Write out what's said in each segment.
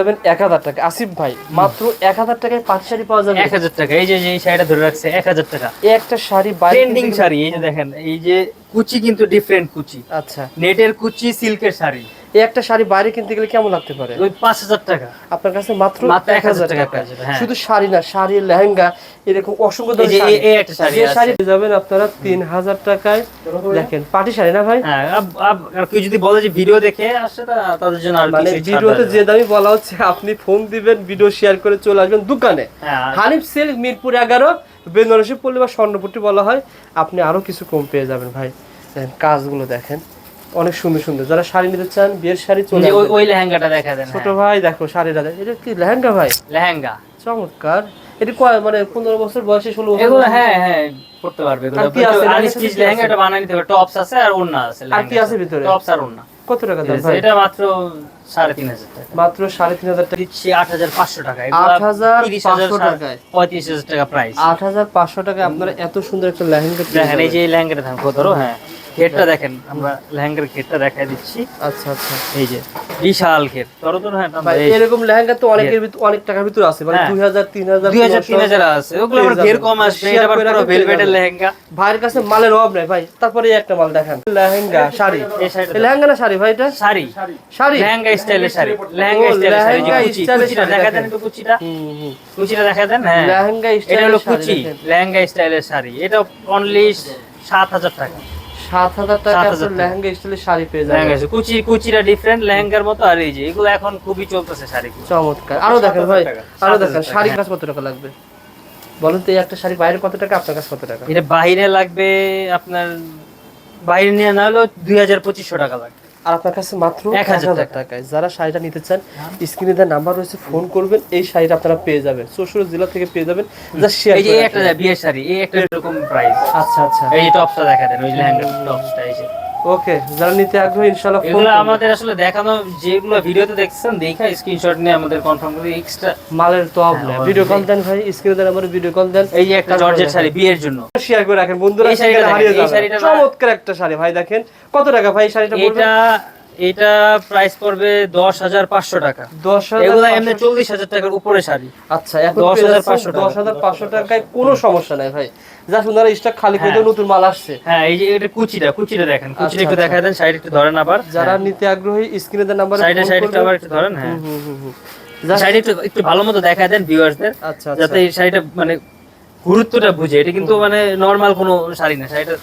যাবেন এক হাজার টাকা। আসিফ ভাই মাত্র এক হাজার টাকায় পাঁচ শাড়ি পাওয়া যাবে। এক হাজার টাকা এই যে এই শাড়িটা ধরে রাখছে এক হাজার টাকা। এই একটা শাড়ি ট্রেন্ডিং শাড়ি এই যে দেখেন এই যে কুচি কিন্তু ডিফারেন্ট কুচি। আচ্ছা। নেটের কুচি সিল্কের শাড়ি। এই একটা শাড়ি বাইরে কিনতে গেলে কেমন লাগতে পারে? ওই পাঁচ হাজার টাকা। আপনার কাছে মাত্র এক হাজার টাকা হ্যাঁ। শুধু শাড়ি না শাড়ি লেহেঙ্গা এরকম অসংখ্য শাড়ি। যাবেন আপনারা তিন হাজার টাকায়। দেখেন পাটি শাড়ি না ভাই? হ্যাঁ কেউ যদি বলে যে ভিডিও দেখে আসছে তা- তাদের জন্য মানে ভিডিওতে যে দামি বলা হচ্ছে আপনি ফোন দিবেন ভিডিও শেয়ার করে চলে আসবেন দোকানে। হ্যাঁ। হানিফ সেল মিরপুর এগারো বেনারসি পল্লী বা স্বর্ণপট্টি বলা হয়। আপনি আরও কিছু কম পেয়ে যাবেন ভাই। কাজগুলো দেখেন। অনেক সুন্দর সুন্দর। যারা শাড়ি নিতে চান বিয়ের শাড়ি চলে ওই লেহেঙ্গাটা দেখা দেন ছোট হ্যাঁ। ভাই দেখো শাড়িটা এটা কি লেহেঙ্গা ভাই? লেহেঙ্গা। চমৎকার। এটা কয় মানে পনেরো বছর বয়সে ষোলো বছর এগুলো হ্যাঁ হ্যাঁ করতে পারবে এগুলো। কি আছে? আর স্টিচ? এটা বানিয়ে নিতে হবে। টপস আছে আর ওড়না আছে আর কি আছে ভিতরে? টপস আর ওড়না। কত টাকা দাম ভাই? এটা মাত্র সাড়ে তিন হাজার টাকা। মাত্র সাড়ে তিন হাজার টাকা। দিচ্ছি আট হাজার পাঁচশো টাকা। 8,500 টাকায়। পঁয়ত্রিশ হাজার টাকা প্রাইস আট হাজার পাঁচশো টাকায় আপনারা এত সুন্দর একটা লেহেঙ্গা দেখেন এই যে লেহেঙ্গাটা থাকব ধরো হ্যাঁ। ঘেরটা দেখেন আমরা লেহেঙ্গার ঘেরটা দেখাই দিচ্ছি। আচ্ছা আচ্ছা। এই যে বিশাল ঘের ধরো হ্যাঁ ভাই এরকম লেহেঙ্গা তো অনেকের ভিতর অনেক টাকার ভিতর আছে মানে হ্যাঁ। দুই হাজার তিন হাজার দুই হাজার তিন হাজার আছে। ওগুলো পেয়ে ঘের কম আসবে এটা আবার পুরো ভেলভেটের লেহেঙ্গা। ভাইয়ের কাছে মালের অভাব নাই ভাই। তারপরে একটা মাল দেখান। লেহেঙ্গা শাড়ি। এই লেহেঙ্গা না শাড়ি ভাই এটা? শাড়ি। শাড়ি। লেহেঙ্গা স্টাইলের শাড়ি। লেহেঙ্গা ও, স্টাইলের শাড়ি। কুচিটা দেখা দেন একটু কুচিটা। হুম, হুম। কুচিটা দেখা দেন? হ্যাঁ। লেহেঙ্গা এটা হলো কুচি। লেহেঙ্গা স্টাইলের শাড়ি। এটা অনলি সাত হাজার টাকা। সাত হাজার টাকা 7,000 আপনার টাকা। লেহেঙ্গা স্টাইলের শাড়ি পেয়ে যাবেন। কুচি কুচিটা ডিফারেন্ট লেহেঙ্গার মতো আর এই যে এগুলো এখন খুবই চলতেছে শাড়ি চমৎকার। আরও দেখেন ভাই আরও দেখেন শাড়ি। কত টাকা লাগবে? বলেন তো এই একটা শাড়ি বাইরে কত টাকা আপনার কাছে কত টাকা? এটা বাইরে লাগবে আপনার বাইরে নিয়ে না হলেও দুই হাজার পঁচিশশো টাকা লাগবে। আর আপনার কাছে মাত্র এক হাজার টাকায়। যারা শাড়িটা নিতে চান স্ক্রিনে দেওয়ার নাম্বার রয়েছে ফোন করবেন এই শাড়িটা আপনারা পেয়ে যাবেন। শ্বশুর জেলা থেকে পেয়ে যাবেন যা শেয়ার এই একটা বিয়ের শাড়ি এই একটা এরকম প্রাইস আচ্ছা আচ্ছা। এই টপসটা দেখা দেন ওই লেহেঙ্গার টপসটা যে। ওকে যারা নিতে আগ্রহী ইনশাআল্লাহ এগুলো আমাদের আসলে দেখানো যেগুলো ভিডিওতে দেখছেন দেখা স্ক্রিনশট নিয়ে আমাদের কনফার্ম করে এক্সট্রা মালের তো হ্যাঁ, ভিডিও কল দেন ভাই স্ক্রিনে দেন আমার ভিডিও কল দেন। এই যে একটা জর্জেট শাড়ি বিয়ের জন্য। শেয়ার করে রাখেন। বন্ধুরা এই শাড়িটা হারিয়ে যাবে। চমৎকার একটা শাড়ি। ভাই দেখেন। কত টাকা ভাই শাড়িটা বলবেন? এটা এটা প্রাইস পড়বে দশ হাজার পাঁচশো টাকা। দশ এগুলো এমনি চল্লিশ হাজার টাকার উপরে শাড়ি। আচ্ছা এখন 10,500 টাকা। দশ হাজার পাঁচশো টাকায় কোনো সমস্যা নাই ভাই। যা সুন্দর স্টক খালি করে হ্যাঁ। নতুন মাল আসছে। হ্যাঁ এই যে এটা কুচিটা কুচিটা দেখেন কুচিটা আচ্ছা, একটু আচ্ছা। দেখা দেন শাড়ি একটু ধরেন আবার। যারা নিতে আগ্রহী স্ক্রিনে দেন নাম্বারে সাইডে ফোন একটু আবার একটু ধরেন হ্যাঁ। হুম। শাড়ি একটু একটু ভালো মতো দেখা দেন ভিউয়ার্সদের আচ্ছা যাতে আচ্ছা এই শাড়িটা মানে গুরুত্বটা বুঝে। এটা কিন্তু মানে নর্মাল কোনো শাড়ি না শাড়িটা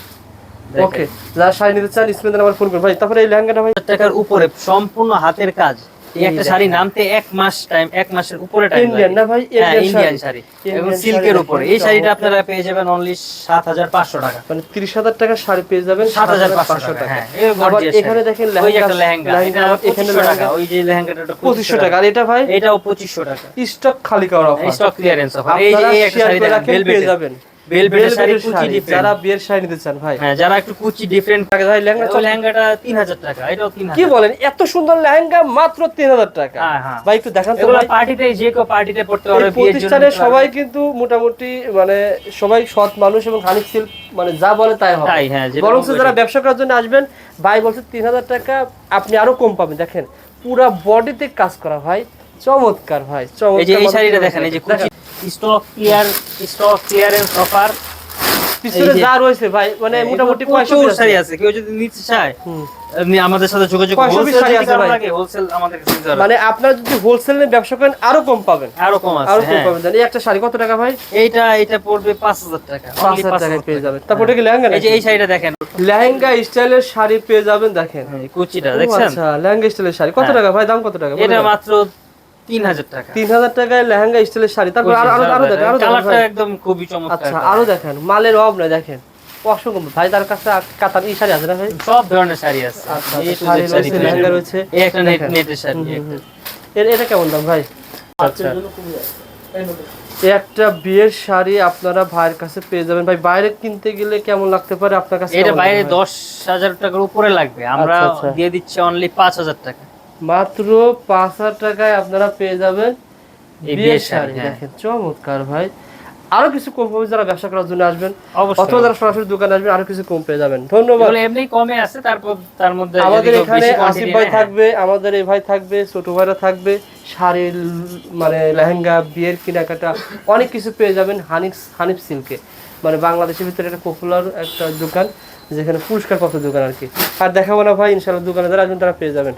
ওকে যারা শাড়ি নিতে চান স্ক্রিনে ফোন করবেন ভাই তারপরে এই লেহেঙ্গাটা ভাই। টাকার উপরে সম্পূর্ণ হাতের কাজ। এই একটা শাড়ি নামতে এক মাস টাইম এক মাসের উপরে টাইম ইন্ডিয়ান না ভাই? ইন্ডিয়ান শাড়ি। এবং সিল্কের উপরে। এই শাড়িটা আপনারা পেয়ে যাবেন অনলি সাত হাজার পাঁচশো টাকা। মানে তিরিশ হাজার টাকা শাড়ি পেয়ে যাবেন সাত হাজার পাঁচশো টাকা। হ্যাঁ আবার এখানে। দেখেন ওই একটা লেহেঙ্গা লেহেঙ্গা এখানে ওই যে লেহেঙ্গাটা পঁচিশশো টাকা। আর এটা ভাই? এটাও পঁচিশশো টাকা। স্টক খালি করার অফার স্টক ক্লিয়ারেন্স অফার এই যে এই একটা শাড়ি দেখেন পেয়ে যাবেন। ভেলভেটের শাড়ি Velvet কুচি শাড়ি, ডিফারেন্ট যারা বিয়ের শাড়ি নিতে চান ভাই। হ্যাঁ যারা একটু কুচি ডিফারেন্ট টাকা ভাই লেহেঙ্গা লেহেঙ্গাটা তিন হাজার টাকা এটাও তিন কি বলেন এত সুন্দর লেহেঙ্গা মাত্র তিন হাজার টাকা। ভাই একটু দেখান তো পার্টিতে যে কেউ পার্টিতে পড়তে পারবে প্রতিষ্ঠানে সবাই কিন্তু মোটামুটি মানে সবাই সৎ মানুষ এবং হানিফ সিল্ক মানে যা বলে তাই হবে। হ্যাঁ বরং যারা ব্যবসা করার জন্য আসবেন ভাই বলছে তিন হাজার টাকা আপনি আরও কম পাবেন। দেখেন পুরা বডিতে কাজ করা ভাই চমৎকার ভাই এই চমৎকার শাড়িটা দেখেন এই যে কুচি stock clear stock clearance offer পিছনে যা রয়েছে ভাই মানে মোটামুটি পয়সা শাড়ি আছে। কেউ যদি নিতে চায় আপনি আমাদের সাথে যোগাযোগ কয়শো piece শাড়ি আছে ভাই? হোলসেল আমাদের কাছে মানে আপনারা যদি হোলসেল ব্যবসা করেন আরও কম পাবেন। আরও কম আছে আরও কম হ্যাঁ। পাবেন। একটা শাড়ি কত টাকা ভাই? এইটা এটা পড়বে পাঁচ হাজার টাকা। পাঁচ 5,000 টাকায় পেয়ে টাকা। যাবেন। তারপর এটা কি লেহেঙ্গা এই যে এই শাড়িটা দেখেন। লেহেঙ্গা স্টাইলের শাড়ি পেয়ে যাবেন দেখেন। হ্যাঁ, কুচিটা দেখছেন? আচ্ছা লেহেঙ্গা স্টাইলের শাড়ি। কত হ্যাঁ। টাকা ভাই? দাম কত টাকা? এটা মাত্র তিন হাজার টাকা। তিন হাজার টাকায় লেহেঙ্গা স্টাইলের শাড়ি। তারপর আরও আরও আরও দেখেন আরও কালারটা একদম খুবই চমৎকার আচ্ছা আরও দেখেন মালের অভাব নয় দেখেন। অসংখ্য ভাই তার কাছে কাতার এই শাড়ি আছে না ভাই? সব ধরনের শাড়ি আছে। এই to Z শাড়ি শাড়ি রয়েছে, লেহেঙ্গা রয়েছে। এই একটা নেট নেটের শাড়ি হুম, একটা। হুম, হুম। এর- এটা কেমন দাম ভাই? আচ্ছা। একটা বিয়ের শাড়ি আপনারা ভাইয়ের কাছে পেয়ে যাবেন। ভাই বাইরে কিনতে গেলে কেমন লাগতে পারে? আপনার কাছে এটা বাইরে দশ হাজার টাকার উপরে লাগবে। আমরা আচ্ছা, আচ্ছা। দিয়ে দিচ্ছি অনলি পাঁচ হাজার টাকা। মাত্র পাঁচ হাজার টাকায় আপনারা পেয়ে যাবেন বিয়ের শাড়ি। হ্যাঁ। দেখেন চমৎকার ভাই। আরও কিছু কম পাবে যারা ব্যবসা করার জন্য আসবেন অথবা যারা সরাসরি দোকানে আসবেন আরও কিছু কম পেয়ে যাবেন। ধন্যবাদ। এমনি কমে আছে তারপর তার মধ্যে আমাদের এখানে আসিফ ভাই থাকবে আমাদের এই ভাই থাকবে ছোট ভাইরা থাকবে শাড়ি মানে লেহেঙ্গা বিয়ের কেনাকাটা অনেক কিছু পেয়ে যাবেন হানিফ হানিফ সিল্কে। মানে বাংলাদেশের ভিতরে একটা পপুলার একটা দোকান যেখানে পুরস্কার প্রাপ্ত দোকান আর কি। আর দেখাবো না ভাই ইনশাল্লাহ দোকানে যারা আসবেন তারা পেয়ে যাবেন।